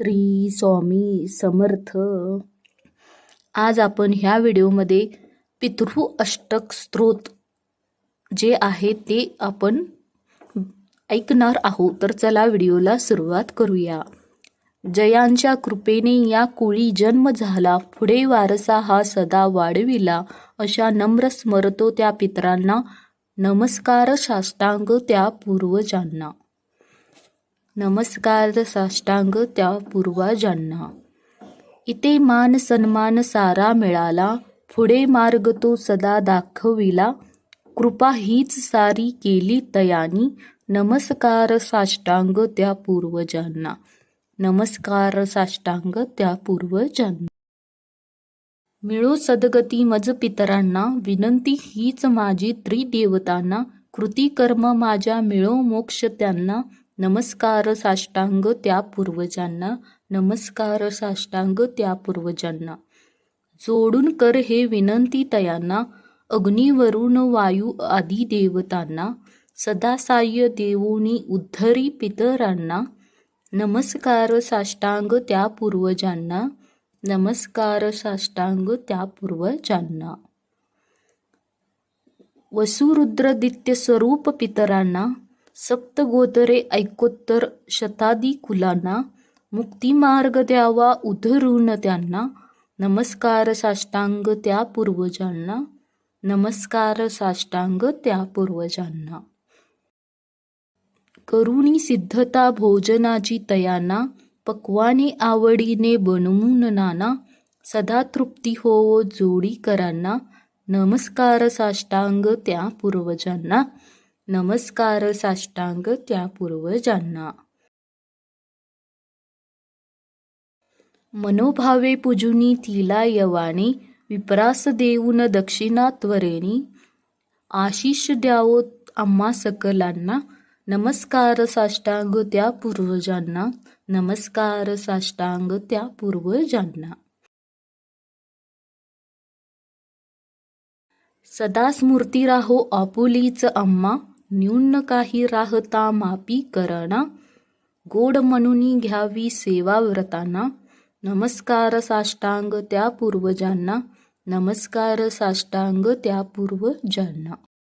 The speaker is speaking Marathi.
श्री स्वामी समर्थ. आज आपण ह्या व्हिडिओमध्ये पितृ अष्टक स्त्रोत जे आहे ते आपण ऐकणार आहोत. तर चला व्हिडिओला सुरुवात करूया. जयांच्या कृपेने या कुळी जन्म झाला. पुढे वारसा हा सदा वाढविला. अशा नम्र स्मरतो त्या पितरांना. नमस्कार साष्टांग त्या पूर्वजांना. नमस्कार साष्टांग त्या पूर्वजांना. इथे मान सन्मान सारा मिळाला पुढे मार्ग तो सदा दाखविला. कृपा हीच सारी केली तयानी. नमस्कार साष्टांग त्या पूर्वजांना. नमस्कार साष्टांग त्या पूर्वजांना. मिळो सदगती मज पितरांना. विनंती हीच माझी त्रिदेवतांना. कृती कर्म माझ्या मिळो मोक्ष त्यांना. नमस्कार साष्टांग त्या पूर्वजांना. नमस्कार साष्टांग त्या पूर्वजांना. जोडून कर हे विनंती तयांना. अग्निवरुण वायू आदी देवतांना. सदासाय साह्य देवोनी उद्धरी पितरांना. नमस्कार साष्टांग त्या पूर्वजांना. नमस्कार साष्टांग त्या पूर्वजांना. वसुरुद्रदित्य स्वरूप पितरांना. सप्तगोदरे ऐकोत्तर शतादी कुलांना मुक्तिमार्ग द्यावा उधरून त्यांना नमस्कार साष्टांग त्या पूर्वजांना नमस्कार साष्टांग त्या पूर्वजांना. करुणी सिद्धता भोजनाची तयाना पक्वाने आवडीने बनवून नाना सदा तृप्ती होवो जोडी करांना नमस्कार साष्टांग त्या पूर्वजांना नमस्कार साष्टांग त्या पूर्वजांना मनोभावे पूजुनी तिला यवाने विप्रास देऊन दक्षिणा त्वरेनी. आशिष द्यावो आम्हा सकलांना नमस्कार साष्टांग त्या पूर्वजांना नमस्कार साष्टांग त्या पूर्वजांना सदा स्मृती राहो आपुलीच अम्मा न्यून काही राहता मापी करणा. गोड म्हणून घ्यावी सेवा व्रतांना. नमस्कार साष्टांग त्या पूर्वजांना. नमस्कार साष्टांग त्या पूर्वजांना.